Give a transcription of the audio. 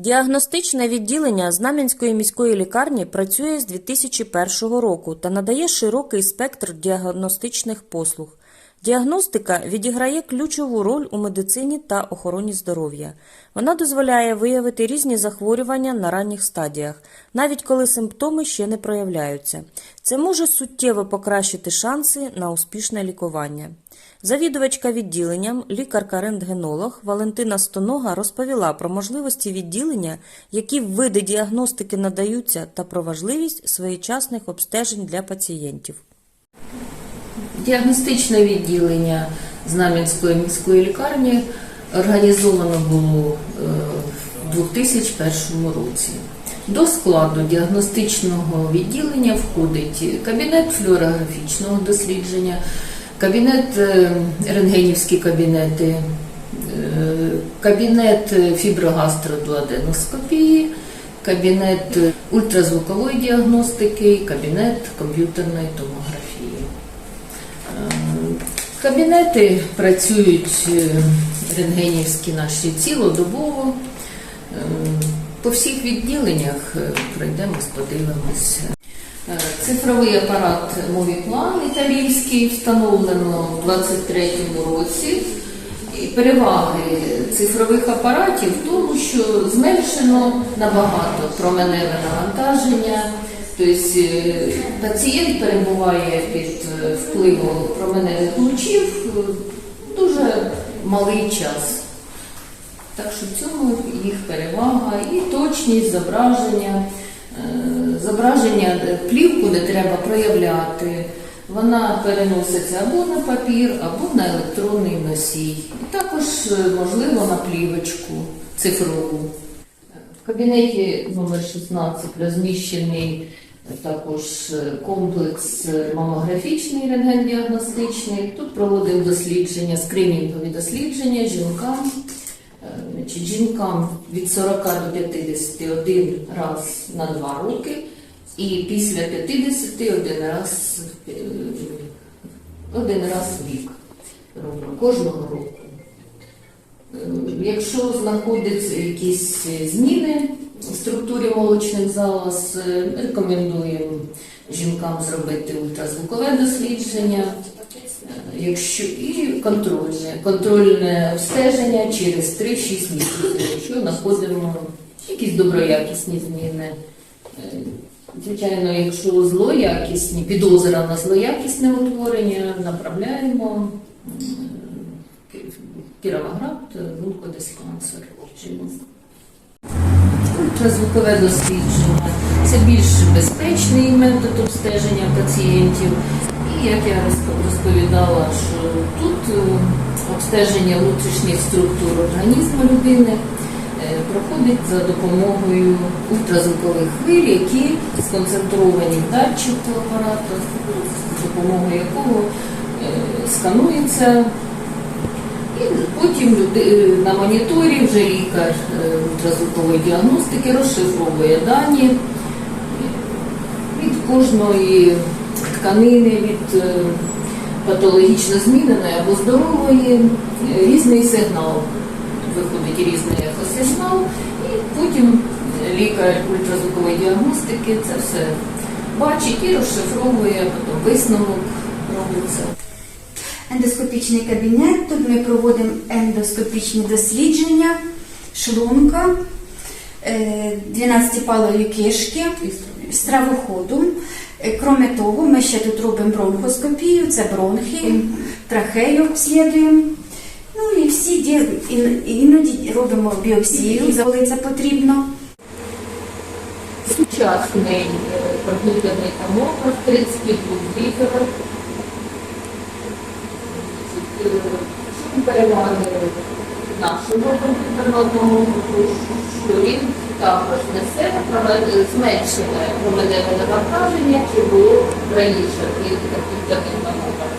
Діагностичне відділення Знам'янської міської лікарні працює з 2001 року та надає широкий спектр діагностичних послуг. Діагностика відіграє ключову роль у медицині та охороні здоров'я. Вона дозволяє виявити різні захворювання на ранніх стадіях, навіть коли симптоми ще не проявляються. Це може суттєво покращити шанси на успішне лікування. Завідувачка відділенням, лікарка-рентгенолог Валентина Стонога розповіла про можливості відділення, які види діагностики надаються, та про важливість своєчасних обстежень для пацієнтів. Діагностичне відділення Знам'янської міської лікарні організовано було е, в 2001 році. До складу діагностичного відділення входить кабінет флюорографічного дослідження, кабінет е, рентгенівські кабінети, е, кабінет фіброгастродуоденоскопії, кабінет ультразвукової діагностики, кабінет комп'ютерної томографії. Кабінети працюють е, рентгенівські наші цілодобово. Е, По всіх відділеннях е, пройдемось, подивимось. Е, Цифровий апарат Moviplan італійський встановлено в 23-му році. І переваги цифрових апаратів в тому, що зменшено набагато променеве навантаження. Тобто е, пацієнт перебуває під е, впливом променевих лучів е, дуже малий час. Так що в цьому їх перевага і точність зображення, зображення плівку, де треба проявляти. Вона переноситься або на папір, або на електронний носій. І також можливо на плівочку цифрову. В кабінеті номер 16 розміщений також е, комплекс е, мамографічний рентген-діагностичний. Тут проводимо дослідження, скринінгові дослідження жінкам. Е, Значить, жінкам від 40 до 50 один раз на 2 роки, і після 50 один раз, е, один раз в рік кожного року. Е, Якщо знаходяться якісь зміни в структурі молочних залоз, е, рекомендуємо жінкам зробити ультразвукове дослідження. Е, Якщо і контрольне, контрольне обстеження через 3-6 місяців, якщо знаходимо якісь доброякісні зміни. Е, Звичайно, якщо злоякісні, підозра на злоякісне утворення, направляємо м, Кіровоград, глукодиспансер. Ультразвукове дослідження це більш безпечний метод обстеження пацієнтів. І як я розповідала, що тут е, обстеження внутрішніх структур організму людини е, проходить за допомогою ультразвукових хвиль, які сконцентровані в датчику апарату, з допомогою якого е, сканується і потім люди- на моніторі вже лікар е, ультразвукової діагностики розшифровує дані е, від кожної тканини, від е, патологічно зміненої або здорової, е, різний сигнал. Виходить різний ехосигнал, і потім лікар ультразвукової діагностики це все бачить і розшифровує, потім висновок робиться. Ендоскопічний кабінет. Тут ми проводимо ендоскопічні дослідження шлунка, 12-палої кишки, стравоходу. Е, Кроме того, ми ще тут робимо бронхоскопію, це бронхи, трахею обслідуємо. Ну і всі ді- іноді робимо біопсію, коли це потрібно. Сучасний е, комп'ютерний томограф 32 літерів. Переваги нашого що він також несе зменшене проведене навантаження, чи було раніше від комп'ютерних томографів.